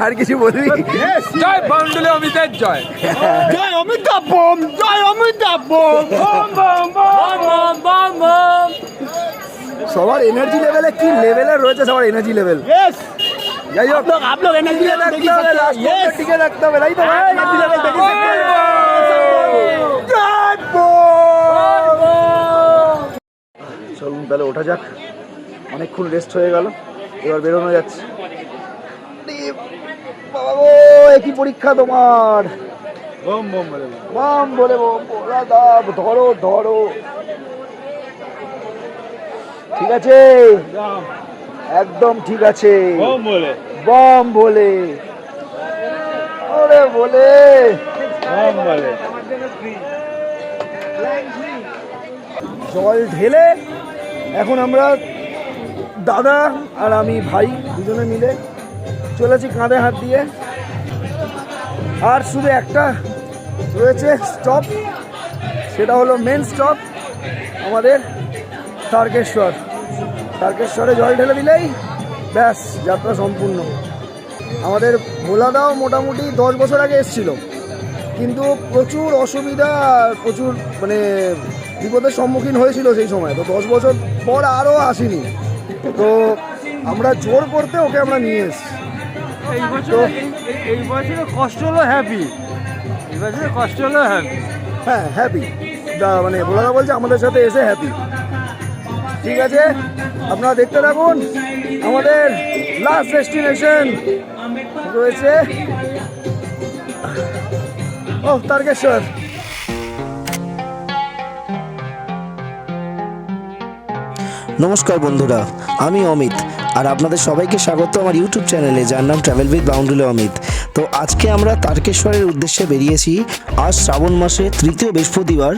আর কিছু বলবি? জয় বন্ধুলে অমিতের জয়। জয় অমিতাভ বম জয় অমিতাভ বোম। বম বোম বোম। বোম সবার এনার্জি লেভেলে কি লেভেলে রয়েছে সবার এনার্জি লেভেল যাই হোক আপ লোক এনার্জি লেভেল টিকে রাখতে হবে টিকে রাখতে হবে তাই তো? হ্যাঁ, এনার্জি লেভেল চলুন তাহলে ওঠা যাক। অনেকক্ষণ রেস্ট হয়ে গেল। এবার বেরোনো যাচ্ছে। একই পরীক্ষা তোমার। বলে বলে ধরো ধরো। ঠিক আছে? একদম ঠিক আছে। বম বলে। ওরে বম বলে। জল ঢেলে এখন আমরা দাদা আর আমি ভাই দুজনে মিলে চলেছি কাঁধে হাত দিয়ে। আর শুধু একটা রয়েছে স্টপ সেটা হলো মেন স্টপ আমাদের তারকেশ্বর। তারকেশ্বরে জল ঢেলে দিলেই ব্যাস, যাত্রা সম্পূর্ণ। আমাদের ভোলাদাও মোটামুটি দশ বছর আগে এসেছিল। কিন্তু প্রচুর অসুবিধা, প্রচুর মানে বিপদের সম্মুখীন হয়েছিল সেই সময়। তো দশ বছর পর আরও আসেনি। তো আমরা জোর করতে ওকে আমরা নিয়ে এসেছি। এই বছর এই- বছরে কষ্ট হলো হ্যাপি এই বছরে কষ্ট হলো হ্যাপি হ্যাঁ হ্যাপি মানে ভোলাদা বলছে আমাদের সাথে এসে হ্যাপি ঠিক আছে? আপনারা দেখতে থাকুন আমাদের লাস্ট ডেস্টিনেশন রয়েছে ও তারকেশ্বর। নমস্কার বন্ধুরা আমি অমিত। আর আপনাদের সবাইকে স্বাগত আমার ইউটিউব চ্যানেলে যার নাম ট্রাভেল উইথ বাউন্ডুলে অমিত তো আজকে আমরা তারকেশ্বরের উদ্দেশ্যে বেরিয়েছি। আজ শ্রাবণ মাসে তৃতীয় বৃহস্পতিবার।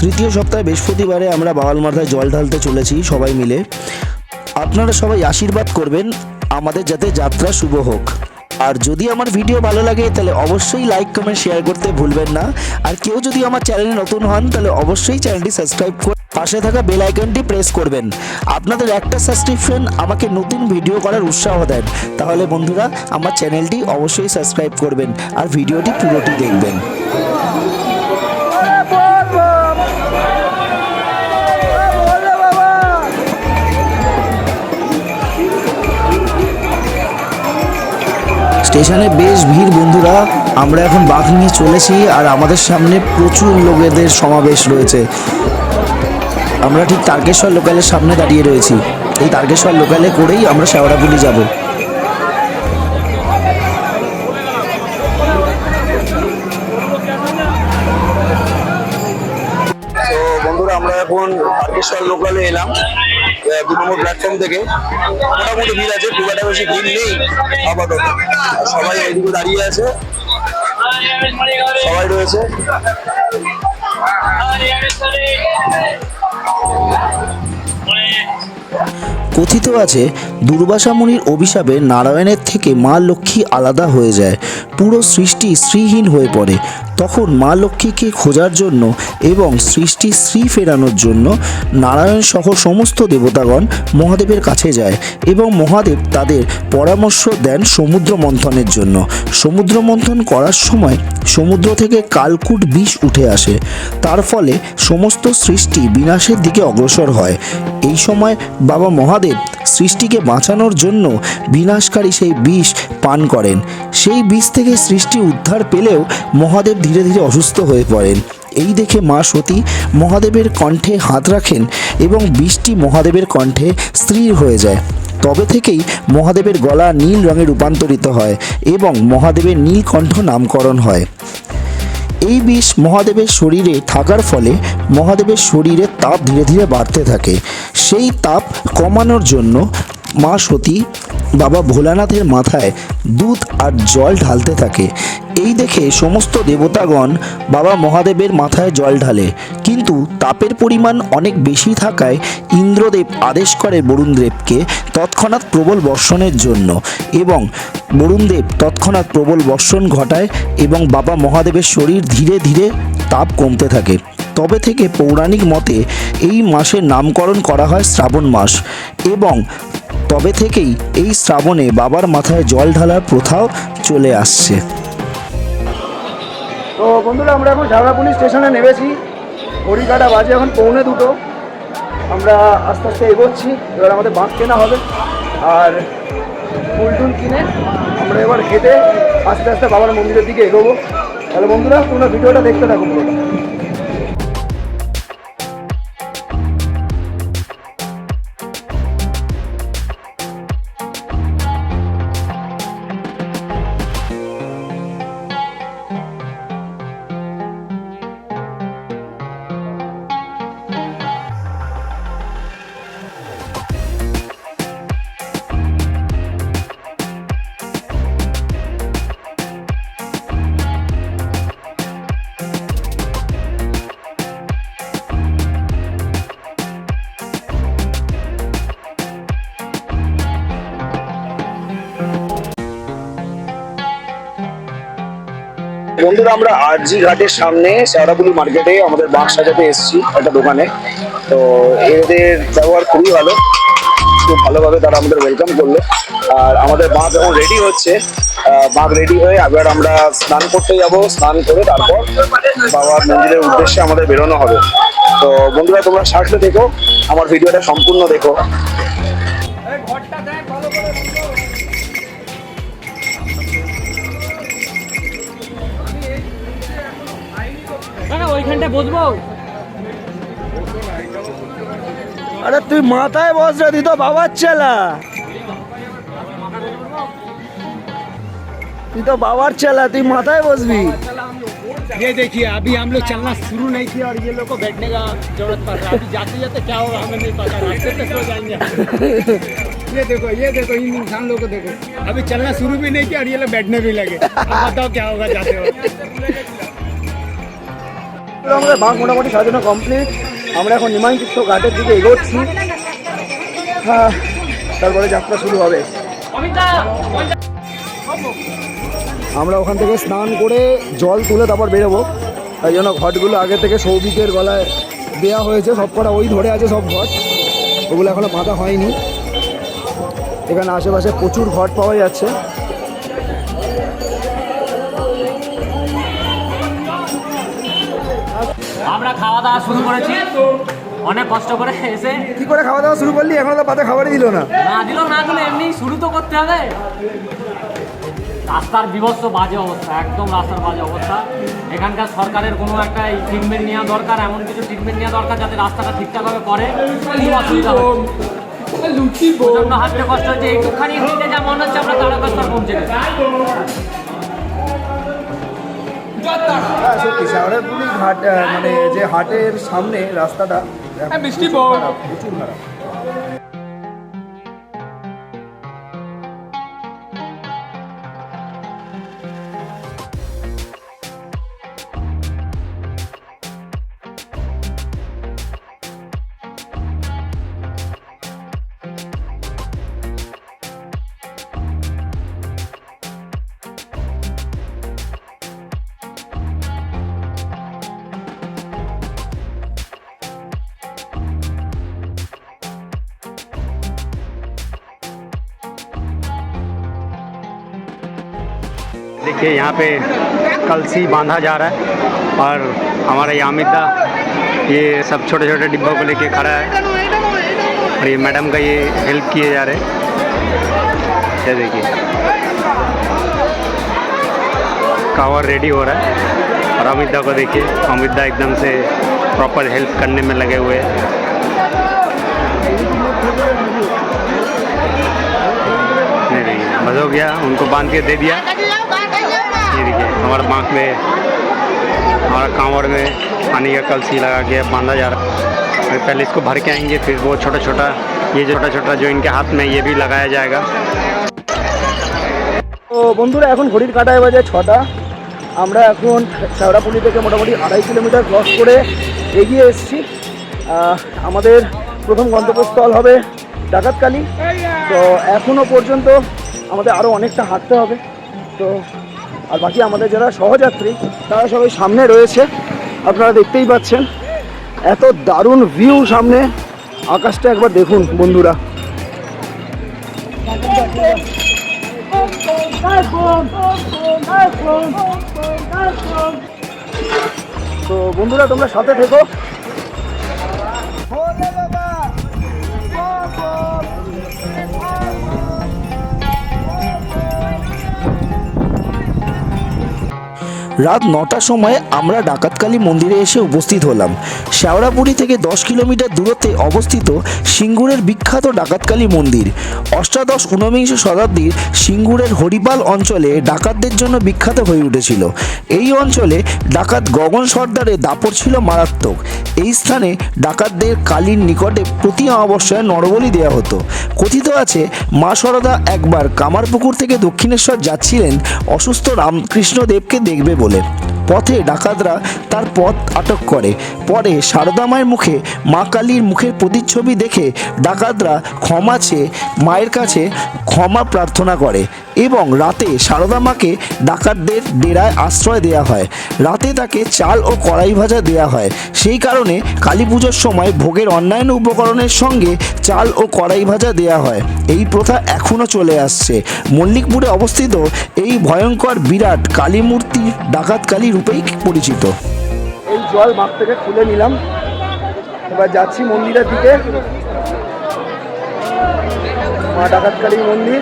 তৃতীয় সপ্তাহে বৃহস্পতিবারে আমরা বাওয়াল মাথায় জল ঢালতে চলেছি সবাই মিলে। আপনারা সবাই আশীর্বাদ করবেন, আমাদের যাতে যাত্রা শুভ হোক। আর যদি আমার ভিডিও ভালো লাগে, তাহলে অবশ্যই লাইক কমেন্ট শেয়ার করতে ভুলবেন না। আর কেউ যদি আমার চ্যানেলে নতুন হন, তাহলে অবশ্যই চ্যানেলটি সাবস্ক্রাইব করে পাশে থাকা বেল আইকনটি প্রেস করবেন। আপনাদের একটা সাবস্ক্রিপশন আমাকে নতুন ভিডিও করার উৎসাহ দেন। তাহলে বন্ধুরা, আমার চ্যানেলটি অবশ্যই সাবস্ক্রাইব করবেন আর ভিডিওটি পুরোটি দেখবেন! স্টেশনে বেশ ভিড় বন্ধুরা, আমরা এখন বাঘ নিয়ে চলেছি আর আমাদের সামনে প্রচুর লোকেদের সমাবেশ রয়েছে। আমরা ঠিক তারকেশ্বর লোকালের সামনে দাঁড়িয়ে রয়েছি। এই তারকেশ্বর লোকালে করেই আমরা শেওড়াপুলি যাব। বন্ধুরা, আমরা এখন তারকেশ্বর লোকালে এলাম দু নম্বর প্ল্যাটফর্ম থেকে। মোটামুটি ভিড় আছে, খুব একটা বেশি ভিড় নেই, আপাতত। সবাই এইদিকে দাঁড়িয়ে আছে। সবাই রয়েছে। কথিত আছে দুর্বাসা মুনির অভিশাপে নারায়ণের থেকে মা লক্ষ্মী আলাদা হয়ে যায়। পুরো সৃষ্টি শ্রীহীন হয়ে পড়ে। তখন মা লক্ষ্মীকে খোঁজার জন্য এবং সৃষ্টি শ্রী ফেরানোর জন্য নারায়ণ সহ সমস্ত দেবতাগণ মহাদেবের কাছে যায় এবং মহাদেব তাদের পরামর্শ দেন সমুদ্র মন্থনের জন্য। সমুদ্র মন্থন করার সময় সমুদ্র থেকে কালকুট বিষ উঠে আসে। তার ফলে সমস্ত সৃষ্টি বিনাশের দিকে অগ্রসর হয়। এই সময় বাবা মহাদেব সৃষ্টিকে বাঁচানোর জন্য বিনাশকারী সেই বিষ পান করেন। সেই বিষ থেকে সৃষ্টি উদ্ধার পেলেও মহাদেব ধীরে ধীরে অসুস্থ হয়ে পড়েন। এই দেখে মা সতী মহাদেবের কণ্ঠে হাত রাখেন এবং বিষটি মহাদেবের কণ্ঠে স্থির হয়ে যায়। তবে থেকেই মহাদেবের গলা নীল রঙে রূপান্তরিত হয় এবং মহাদেবের নীলকণ্ঠ নামকরণ হয়। এই বিষ মহাদেবের শরীরে থাকার ফলে মহাদেবের শরীরে তাপ ধীরে ধীরে বাড়তে থাকে। সেই তাপ কমানোর জন্য মা সতী বাবা ভোলানাথের মাথায় দুধ আর জল ঢালতে থাকে। এই দেখে সমস্ত দেবতাগণ বাবা মহাদেবের মাথায় জল ঢালে। কিন্তু তাপের পরিমাণ অনেক বেশি থাকায় ইন্দ্রদেব আদেশ করে বরুণদেবকে তৎক্ষণাৎ প্রবল বর্ষণের জন্য এবং বরুণদেব তৎক্ষণাৎ প্রবল বর্ষণ ঘটায় এবং বাবা মহাদেবের শরীর ধীরে ধীরে তাপ কমতে থাকে। তবে থেকে পৌরাণিক মতে এই মাসের নামকরণ করা হয় শ্রাবণ মাস এবং তবে থেকেই এই শ্রাবণে বাবার মাথায় জল ঢালার প্রথাও চলে আসছে। তো বন্ধুরা, আমরা এখন ঝাগড়াপুলি স্টেশনে নেমেছি। ঘড়ি কাটা বাজে এখন পৌনে দুটো। আমরা আস্তে আস্তে এগোচ্ছি, এবার আমাদের বাঁক কেনা হবে। আর ফুল টুল কিনে আমরা এবার হেঁটে আস্তে আস্তে বাবার মন্দিরের দিকে এগোবো। তাহলে বন্ধুরা, তোমরা ভিডিওটা দেখতে থাকো বন্ধুরা, আমরা আরজি ঘাটের সামনে শেওড়াপুলি মার্কেটে আমাদের বাঁশ সাজাতে এসেছি একটা দোকানে। তো এদের ব্যবহার খুবই ভালো। খুব ভালোভাবে তারা আমাদের ওয়েলকাম করল। আর আমাদের বাঁক এখন রেডি হচ্ছে। বাঁক রেডি হয়ে এবার আমরা স্নান করতে যাব। স্নান করে তারপর বাবার মন্দিরের উদ্দেশ্যে আমাদের বেরোনো হবে। তো বন্ধুরা, তোমরা সাথে দেখো আমার ভিডিওটা সম্পূর্ণ দেখো। ওইখানটা বসবো আরে তুই মাথায় বস রে তুই তো বাবার চেলা তুই তো বাবার চেলা তুই মাথায় বসবি ये देखिए अभी हम लोग चलना शुरू नहीं किया और ये लोग को बैठने का जरूरत पड़ रहा है अभी जाते जाते क्या होगा हमें नहीं पता रास्ते पे सो जाएंगे ये देखो ये देखो इन इंसान लोग को देखो अभी चलना शुरू भी नहीं किया और ये लोग बैठने भी लगे अब बताओ क्या होगा जाते वक्त আমাদের বাঁক মোটামুটি সাজানো কমপ্লিট আমরা এখন নিমাইতীর্থ ঘাটের দিকে এগোচ্ছি। হ্যাঁ তারপরে যাত্রা শুরু হবে। আমরা ওখান থেকে স্নান করে জল তুলে তারপর বেরোবো। তাই জন্য ঘটগুলো আগে থেকে সৌভিকের গলায় দেওয়া হয়েছে। সব কটা ওই ধরে আছে সব ঘট। ওগুলো এখনও বাঁধা হয়নি। এখানে আশেপাশে প্রচুর ঘট পাওয়া যাচ্ছে। আমরা খাওয়া দাওয়া শুরু করেছি। অনেক কষ্ট করে এসে কি করে খাওয়া দাওয়া শুরু করলি? এখনও তো পাতে খাবারই দিল না। না দিল না দিল এমনি শুরু তো করতে হবে। রাস্তার বিভৎস বাজে অবস্থা একদম রাস্তার বাজে অবস্থা। এখানকার সরকারের কোনো একটা ট্রিটমেন্ট নেওয়া দরকার এমন কিছু ট্রিটমেন্ট নেওয়া দরকার যাতে রাস্তাটা ঠিকঠাকভাবে করে। খুব অসুবিধা প্রচণ্ড হাঁটতে কষ্ট হচ্ছে এইটুকখানি হেঁটে যা মনে হচ্ছে আমরা তারকাস্তর পৌঁছে গেছি। হ্যাঁ সত্যি শাহরাপুরি ঘাট মানে যে হাটের সামনে রাস্তাটা বৃষ্টি মিষ্টি প্রচুর খারাপ, देखिए, यहाँ पे कलसी बांधा जा रहा है और हमारा ये अमित ये सब छोटे छोटे डिब्बों को लेके खड़ा है और ये मैडम का ये हेल्प किए जा रहे हैं। ये देखिए। कावर रेडी हो रहा है और अमित को देखिए, अमित एकदम से प्रॉपर हेल्प करने में लगे हुए हैं। बस हो गया, उनको बाँध के दे दिया। हमारे बांक में हमारा कांवड़ में पानी का कलसी लगा के बांधा जा रहा है और पहले इसको भर के आएंगे फिर वो छोटा छोटा ये जो छोटा छोटा जो इनके हाथ में ये भी लगाया जाएगा তো বন্ধুরা এখন ঘড়ির কাটায় বাজে ছটা আমরা এখন শেওড়াপুলি থেকে মোটামুটি আড়াই কিলোমিটার ক্রস করে এগিয়ে এসেছি আহ, আমাদের প্রথম গন্তব্যস্থল হবে ডাকাতকালি তো এখনও পর্যন্ত আমাদের আরও অনেকটা হাঁটতে হবে তো আর বাকি আমাদের যারা সহযাত্রী, তারা সবাই সামনে রয়েছে। আপনারা দেখতেই পাচ্ছেন, এত দারুণ ভিউ সামনে। আকাশটা একবার দেখুন, বন্ধুরা। তো বন্ধুরা, তোমরা সাথে থেকো। রাত নটার সময় আমরা ডাকাতকালী মন্দিরে এসে উপস্থিত হলাম। শেওড়াপুরি থেকে দশ কিলোমিটার দূরত্বে অবস্থিত সিঙ্গুরের বিখ্যাত ডাকাতকালী মন্দির। অষ্টাদশ ঊনবিংশ শতাব্দীর সিঙ্গুরের হরিপাল অঞ্চলে ডাকাতদের জন্য বিখ্যাত হয়ে উঠেছিল। এই অঞ্চলে ডাকাত গগন সর্দারের দাপট ছিল মারাত্মক। এই স্থানে ডাকাতদের কালীর নিকটে প্রতি অমাবস্যায় নরবলি দেওয়া হতো। কথিত আছে, মা সরদা একবার কামারপুকুর থেকে দক্ষিণেশ্বর যাচ্ছিলেন। অসুস্থ রামকৃষ্ণদেবকে দেখবে বলে পথে ডাকাতরা তার পথ আটক করে। পরে মায়ের মুখে মা কালীর মুখের প্রতিচ্ছবি দেখে ডাকাতরা ক্ষমা চেয়ে মায়ের কাছে ক্ষমা প্রার্থনা করে এবং রাতে সারদা মাকে ডাকাতদের ডেরায় আশ্রয় দেওয়া হয়। রাতে তাকে চাল ও কড়াই ভাজা দেওয়া হয়। সেই কারণে কালী পুজোর সময় ভোগের অন্যান্য উপকরণের সঙ্গে চাল ও কড়াই ভাজা দেওয়া হয়। এই প্রথা এখনও চলে আসছে। মল্লিকপুরে অবস্থিত এই ভয়ঙ্কর বিরাট কালী মূর্তি ডাকাত কালী রূপেই পরিচিত। এই জল মাঠ থেকে খুলে নিলাম। এবার যাচ্ছি মন্দিরের দিকে। মা ডাকাতকালী মন্দির।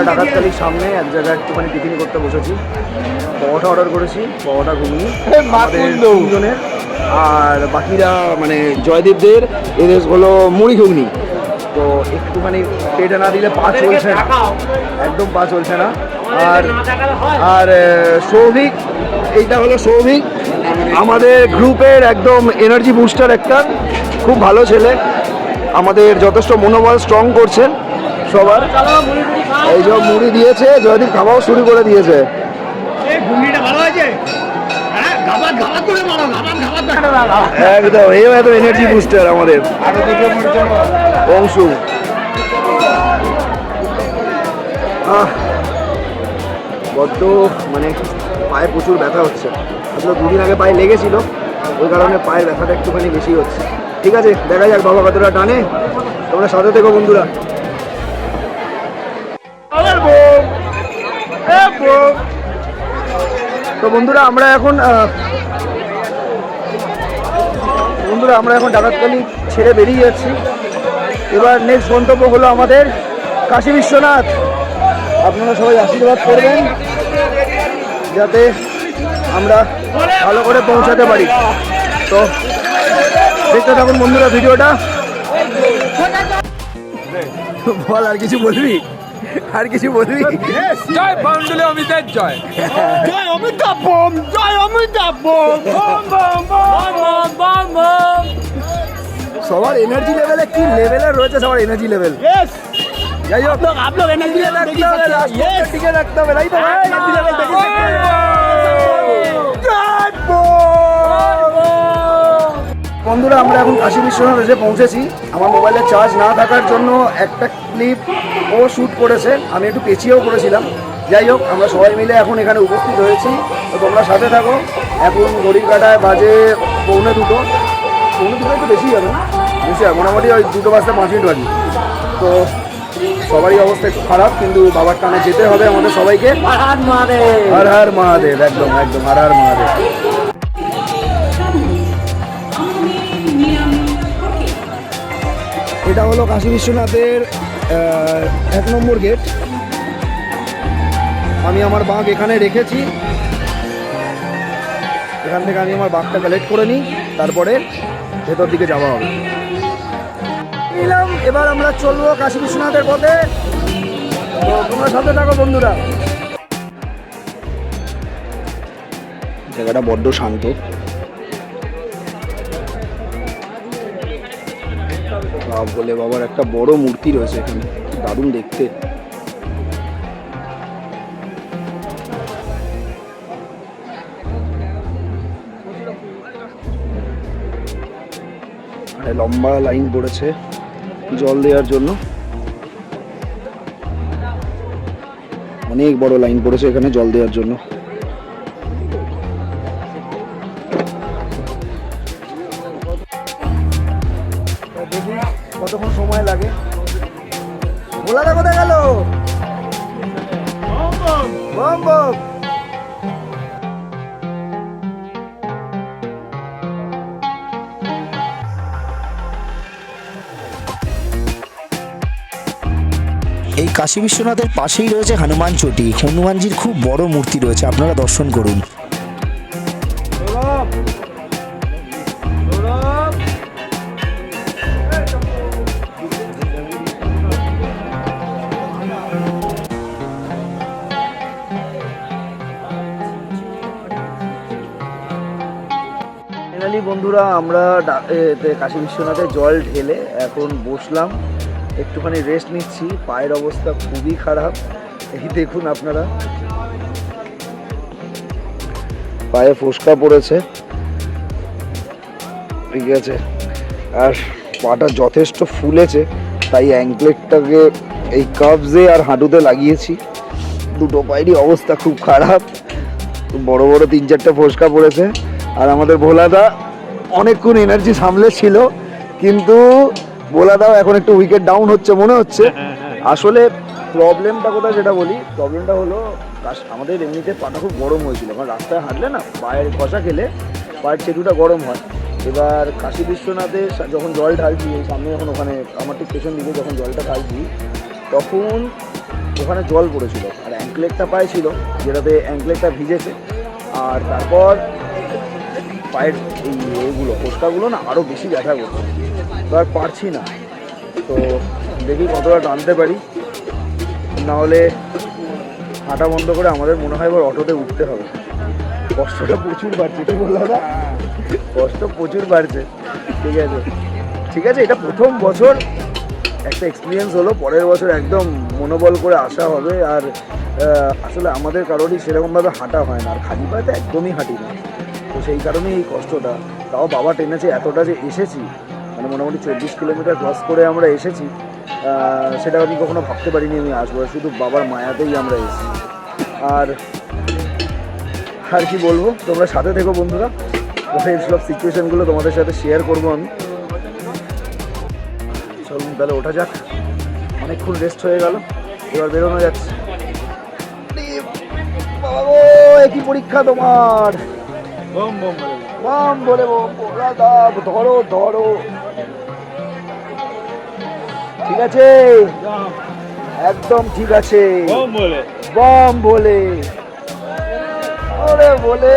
আমরা ডাকাতকালীর সামনে এক জায়গায় একটুখানি টিফিন করতে বসেছি। পরোটা অর্ডার করেছি পরোটা ঘুগনি তিনজনের। আর বাকিরা মানে জয়দেবদের এদের হলো মুড়ি ঘুগনি। তো একটুখানি পেটে না দিলে পা চলছে না। একদম পা চলছে না। আর আর সৌভিক এইটা হলো সৌভিক। আমাদের গ্রুপের একদম এনার্জি বুস্টার একটা। খুব ভালো ছেলে। আমাদের যথেষ্ট মনোবল স্ট্রং করছেন সবার। এই যে মুড়ি দিয়েছে জয়দীপ খাওয়াও শুরু করে দিয়েছে। হ্যাঁ একদম এনার্জি বুস্টার আমাদের। অংশু আহ, বড্ড মানে পায়ে প্রচুর ব্যথা হচ্ছে। আসলে দুদিন আগে পায়ে লেগেছিল ওই কারণে পায়ের ব্যথাটা একটুখানি বেশি হচ্ছে। ঠিক আছে দেখা যাক বাবা কতটা টানে। তোমরা সাথে থেকো বন্ধুরা। বন্ধুরা, আমরা এখন বন্ধুরা, আমরা এখন ডাকাতকালি ছেড়ে বেরিয়ে যাচ্ছি। এবার নেক্সট গন্তব্য হলো আমাদের কাশী বিশ্বনাথ। আপনারা সবাই আশীর্বাদ করবেন, যাতে আমরা ভালো করে পৌঁছাতে পারি। তো, দেখতে থাকুন বন্ধুরা ভিডিওটা। বল, আর কিছু বলবি? আর কিছু বলবি জয় বাউন্ডুলে অমিতের জয়। জয় অমিতাভ বোম জয় অমিতাভ বোম বোম সবার এনার্জি লেভেলে কি লেভেলে রয়েছে সবার এনার্জি লেভেল যাই হোক আপনার এনার্জি লেভেল টিকে রাখতে হবে রাইট এনার্জি লেভেল বন্ধুরা আমরা এখন কাশী বিশ্বনাথ এসে পৌঁছেছি। আমার মোবাইলে চার্জ না থাকার জন্য একটা ক্লিপ ও শ্যুট করেছে। আমি একটু পেছিয়েও করেছিলাম। যাই হোক আমরা সবাই মিলে এখন এখানে উপস্থিত হয়েছি। তো তোমরা সাথে থাকো। এখন ঘড়ির কাটায় বাজে পৌনে দুটো। পৌনে দুটো একটু বেশি হবে না? বেশি হবে। মোটামুটি ওই দুটো বাজতে পাঁচ মিনিট বাকি। তো সবারই অবস্থা একটু খারাপ কিন্তু বাবার টানে যেতে হবে আমাদের সবাইকে। হর হর মহাদেব একদম একদম হর হর মহাদেব। এটা হলো কাশী বিশ্বনাথের এক নম্বর গেট। আমি আমার বাঘ এখানে রেখেছি। এখান থেকে আমি আমার বাঘটা কালেক্ট করে নিই, তারপরে ভেতর দিকে যাওয়া হবে। নিলাম এবার আমরা চলবো কাশী বিশ্বনাথের পথে। তো তোমরা সাথে থাকো বন্ধুরা। জায়গাটা বড্ড শান্ত। বলে বাবার একটা বড় মূর্তি রয়েছে এখানে। দারুণ দেখতে। লম্বা লাইন পড়েছে জল দেওয়ার জন্য। অনেক বড় লাইন পড়েছে এখানে জল দেওয়ার জন্য। কতক্ষণ সময় লাগে? ভোলাটা কোথায় গেল? এই কাশী বিশ্বনাথের পাশেই রয়েছে হনুমান চটি। হনুমানজির খুব বড় মূর্তি রয়েছে, আপনারা দর্শন করুন। আমরা কাশী বিশ্বনাথে জল ঢেলে এখন বসলাম। একটুখানি রেস্ট নিচ্ছি। পায়ের অবস্থা খুবই খারাপ। এই দেখুন আপনারা। পায়ে ফোসকা পড়েছে। ঠিক আছে। আর পাটা যথেষ্ট ফুলেছে, তাই অ্যাঙ্কলেটটাকে এই কাপসে আর হাঁটুতে লাগিয়েছি। দুটো পায়েরই অবস্থা খুব খারাপ। বড় বড় তিন চারটে ফোসকা পড়েছে। আর আমাদের ভোলাদা অনেকক্ষণ এনার্জি সামলে ছিল কিন্তু ভোলাদাও এখন একটু উইকেট ডাউন হচ্ছে মনে হচ্ছে। আসলে প্রবলেমটা কোথায় যেটা বলি? প্রবলেমটা হলো আমাদের এমনিতে পাটা খুব গরম হয়েছিল। কারণ রাস্তায় হাঁটলে না পায়ের কষা খেলে পায়ের চেটুটা গরম হয়। এবার কাশী বিশ্বনাথে যখন জল ঢালছি সামনে যখন ওখানে আমার ঠিক পেছন দিকে যখন জলটা ঢালছি তখন ওখানে জল পড়েছিল। আর অ্যাঙ্কলেটটা পায়ে ছিল যেটাতে অ্যাঙ্কলেটটা ভিজেছে। আর তারপর পায়ের এই এইগুলো কোষ্টাগুলো না আরও বেশি ব্যথা করছে। তো আর পারছি না। তো দেখি কতটা টানতে পারি। নাহলে হাঁটা বন্ধ করে আমাদের মনে হয় এবার অটোতে উঠতে হবে। কষ্টটা প্রচুর বাড়ছে ঠিক বললাম না? কষ্ট প্রচুর বাড়ছে। ঠিক আছে। ঠিক আছে, এটা প্রথম বছর। একটা এক্সপিরিয়েন্স হলো, পরের বছর একদম মনোবল করে আসা হবে। আর আসলে আমাদের কারোরই সেরকমভাবে হাঁটা হয় না। আর খালি পায়ে তো একদমই হাঁটি না। তো সেই কারণেই এই কষ্টটা। তাও বাবা টেনেছে এতটা যে এসেছি মানে মোটামুটি চব্বিশ কিলোমিটার ক্রস করে আমরা এসেছি সেটা আমি কখনো ভাবতে পারিনি আমি আসব, শুধু বাবার মায়াতেই আমরা এসেছি। আর আর কি বলব, তোমরা সাথে থেকো বন্ধুরা, পরে সব সিচুয়েশনগুলো তোমাদের সাথে শেয়ার করব আমি। চলুন তাহলে ওঠা যাক, অনেকক্ষণ রেস্ট হয়ে গেল, এবার বেরোনো যাচ্ছে। বাবা পরীক্ষা তোমার? বাম বলে বম বলা ধরো ধরো। ঠিক আছে? একদম ঠিক আছে। বম বলে। ওরে বলে।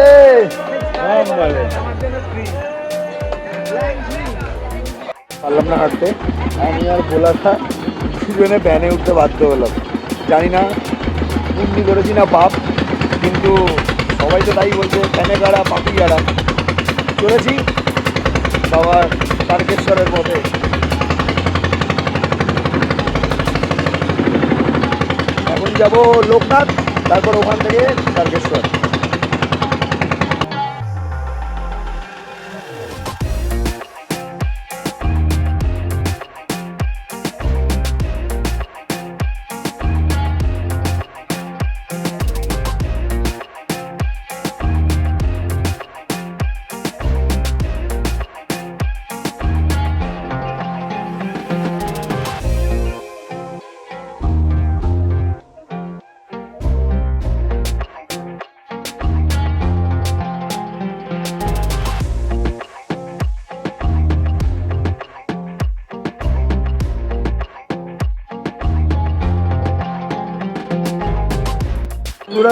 পারলাম না হাঁটতে। আমি আর ভোলাটা দুজনে ভ্যানে উঠতে বাধ্য হলাম। জানি না পুণ্যি করেছি না পাপ কিন্তু সবাই তো তাই বলছে ফ্যানে গাড়া পাপি গাড়া চলেছি বাবার তারকেশ্বরের পথে। এখন যাব লোকনাথ, তারপর ওখান থেকে তারকেশ্বর।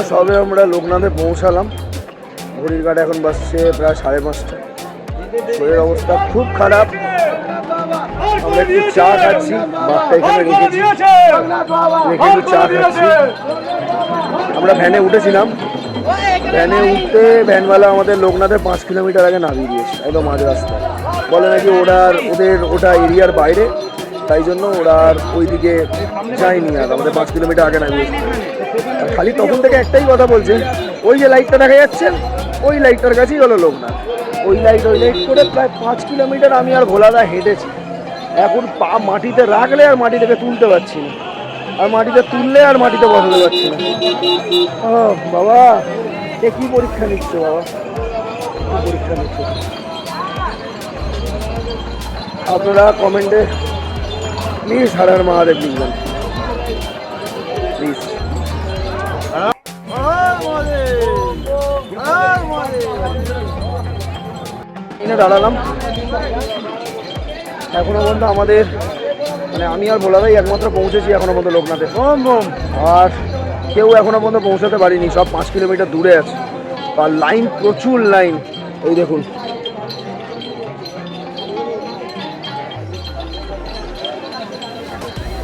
সবে আমরা লোকনাথে পৌঁছালাম। ঘড়ির কাটা এখন বাসছে প্রায় সাড়ে পাঁচটা। শরীরের অবস্থা খুব খারাপ। আমরা একটু চা খাচ্ছি এখানে রেখেছি। রেখে একটু চা খাচ্ছি। আমরা ভ্যানে উঠেছিলাম। ভ্যানে উঠতে ভ্যানওয়ালা আমাদের লোকনাথের পাঁচ কিলোমিটার আগে নামিয়ে দিয়েছে একদম মাঝ রাস্তায়। বলে নাকি ওরা ওদের ওটা এরিয়ার বাইরে তাই জন্য ওরা আর ওইদিকে যায়নি আর আমাদের পাঁচ কিলোমিটার আগে নামিয়েছে। খালি তখন থেকে একটাই কথা বলছে, ওই যে লাইটটা দেখা যাচ্ছে, ওই লাইটটার কাছেই হলো লোকনাথ। ওই লাইট ওই লাইট করে প্রায় পাঁচ কিলোমিটার আমি আর ভোলাদা হেঁটেছি। এখন পা মাটিতে রাখলে আর মাটি থেকে তুলতে পারছি না। আর মাটিতে তুললে আর মাটিতে বসাতে পারছি না। বাবা, এ কী পরীক্ষা নিচ্ছে বাবা? পরীক্ষা নিচ্ছে? আপনারা কমেন্টে প্লিজ হারার মহাদেব লিখবেন। প্লিজ দাঁড়ালাম। এখনও পর্যন্ত আমাদের মানে আমি আর ভোলাদাই একমাত্র পৌঁছেছি এখনও পর্যন্ত লোকনাথে। আর কেউ এখনও পর্যন্ত পৌঁছাতে পারিনি সব পাঁচ কিলোমিটার দূরে আছে। আর লাইন প্রচুর লাইন। এই দেখুন।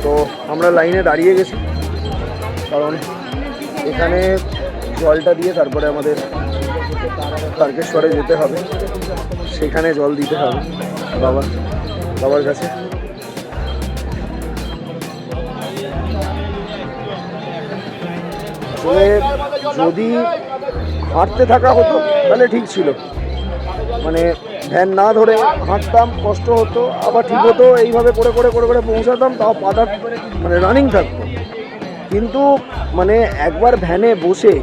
তো আমরা লাইনে দাঁড়িয়ে গেছি। কারণ এখানে জলটা দিয়ে তারপরে আমাদের তারকেশ্বরে যেতে হবে। সেখানে জল দিতে হবে বাবা, বাবার কাছে। যদি হাঁটতে থাকা হতো, তাহলে ঠিক ছিল। মানে ভ্যান না ধরে হাঁটতাম, কষ্ট হতো, আবার ঠিক হতো এইভাবে করে করে করে করে পৌঁছাতাম, তাও পাতা মানে রানিং থাকতো। কিন্তু মানে একবার ভ্যানে বসে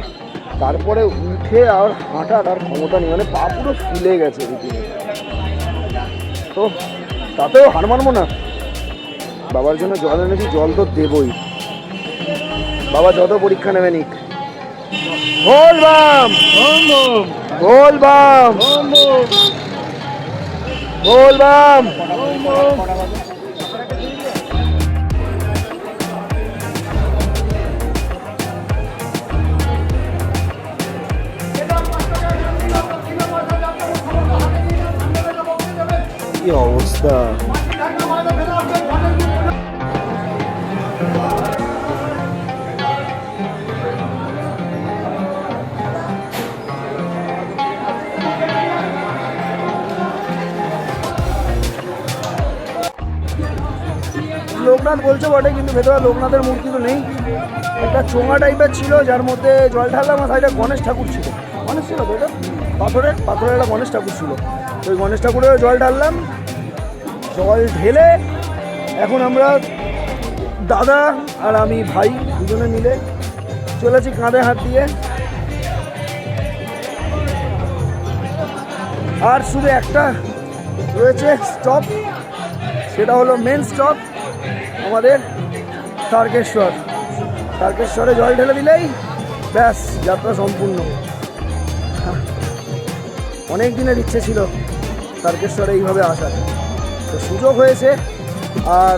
তারপরে উঠে আর হাঁটার আর ক্ষমতা নেই মানে পা পুরো ফুলে গেছে তো তাতেও হার মানবো না? বাবার জন্য জল এনেছি, জল তো দেবই। বাবা যত পরীক্ষা নেবে নিক। বল বাম! বল কি অবস্থা লোকনাথ বলছে বটে, কিন্তু ভেতরে লোকনাথের মূর্তি তো নেই। একটা চোঙা টাইপের ছিল, যার মধ্যে জল ঢাললাম আর সাইডে গণেশ ঠাকুর ছিল। গণেশ ছিল তো এটা? পাথরের পাথরের একটা গণেশ ঠাকুর ছিল। ওই গণেশ ঠাকুরের জল ঢাললাম। জল ঢেলে এখন আমরা দাদা আর আমি ভাই দুজনে মিলে চলেছি কাঁধে হাত দিয়ে। আর শুধু একটা রয়েছে স্টপ সেটা হলো মেন স্টপ আমাদের তারকেশ্বর। তারকেশ্বরে জল ঢেলে দিলেই ব্যাস, যাত্রা সম্পূর্ণ। অনেক দিনের ইচ্ছে ছিল তারকেশ্বরে এইভাবে আসার। তো সুযোগ হয়েছে। আর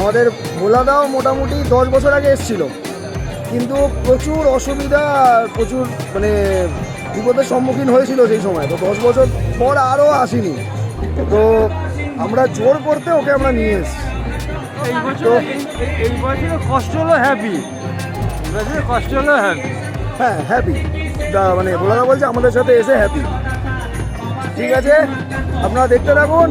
আমাদের ভোলাদাও মোটামুটি দশ বছর আগে এসেছিল। কিন্তু প্রচুর অসুবিধা আর প্রচুর মানে বিপদের সম্মুখীন হয়েছিল সেই সময়। তো দশ বছর পর আরও আসিনি। তো আমরা জোর করতে ওকে আমরা নিয়ে এসেছি। এই বছর এই বছর কষ্ট হলো হ্যাপি বছর কষ্ট হলো হ্যাপি হ্যাঁ হ্যাপি মানে ভোলাদা বলছে আমাদের সাথে এসে হ্যাপি ঠিক আছে? আপনারা দেখতে থাকুন।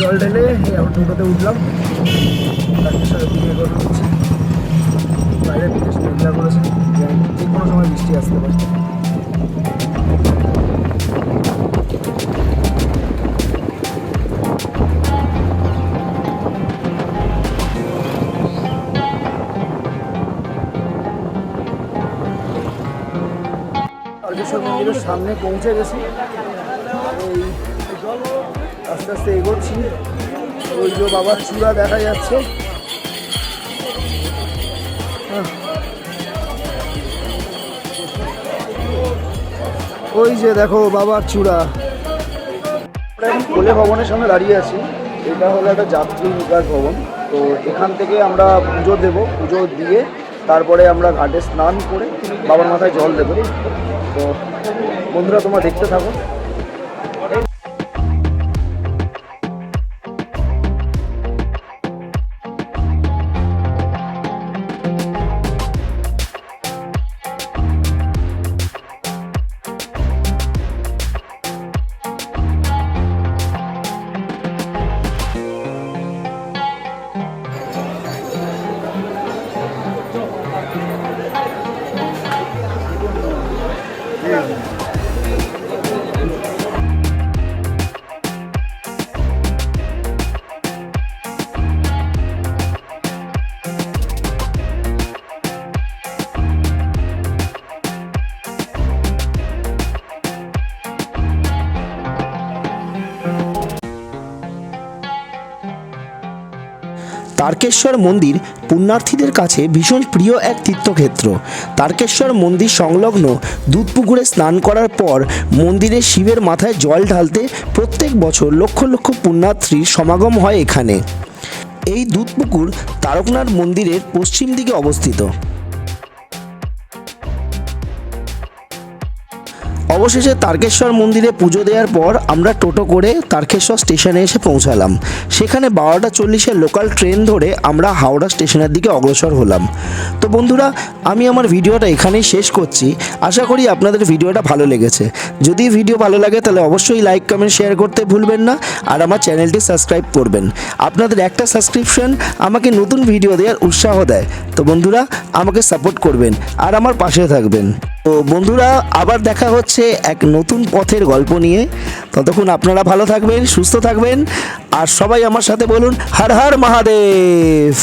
জল ঢেলে টোটোতে উঠলাম তার বাইরে বিদেশ মেঘলা করেছে যে কোনো সময় বৃষ্টি আসতে পারে তারকেশ্বর মন্দিরের সামনে পৌঁছে গেছি। এই আস্তে আস্তে এগোচ্ছি। ওই যে বাবার চূড়া দেখা যাচ্ছে। হ্যাঁ। ওই যে দেখো বাবার চূড়া। কোলে ভবনের সামনে দাঁড়িয়ে আছি। এটা হলো একটা যাত্রী বিকাশ ভবন। তো এখান থেকে আমরা পুজো দেব। পুজো দিয়ে তারপরে আমরা ঘাটে স্নান করে বাবার মাথায় জল দেবো। তো বন্ধুরা তোমরা দেখতে থাকো তারকেশ্বর মন্দির পুণ্যার্থীদের কাছে ভীষণ প্রিয় এক তীর্থক্ষেত্র। তারকেশ্বর মন্দির সংলগ্ন দুধপুকুরে স্নান করার পর মন্দিরে শিবের মাথায় জল ঢালতে প্রত্যেক বছর লক্ষ লক্ষ পুণ্যার্থীর সমাগম হয় এখানে। এই দুধপুকুর তারকনাথ মন্দিরের পশ্চিম দিকে অবস্থিত। অবশেষে তারকেশ্বর মন্দিরে পুজো দেওয়ার পর আমরা টোটো করে তারকেশ্বর স্টেশনে এসে পৌঁছালাম। সেখানে বারোটা চল্লিশের লোকাল ট্রেন ধরে আমরা হাওড়া স্টেশনের দিকে অগ্রসর হলাম। তো বন্ধুরা, আমি আমার ভিডিওটা এখানেই শেষ করছি। আশা করি আপনাদের ভিডিওটা ভালো লেগেছে। যদি ভিডিও ভালো লাগে, তাহলে অবশ্যই লাইক কমেন্ট শেয়ার করতে ভুলবেন না আর আমার চ্যানেলটি সাবস্ক্রাইব করবেন। আপনাদের একটা সাবস্ক্রিপশন আমাকে নতুন ভিডিও দেওয়ার উৎসাহ দেয়। তো বন্ধুরা, আমাকে সাপোর্ট করবেন আর আমার পাশে থাকবেন। তো বন্ধুরা, আবার দেখা হচ্ছে এক নতুন পথের গল্প নিয়ে। ততক্ষণ আপনারা ভালো থাকবেন, সুস্থ থাকবেন, আর সবাই আমার সাথে বলুন, হর হর মহাদেব।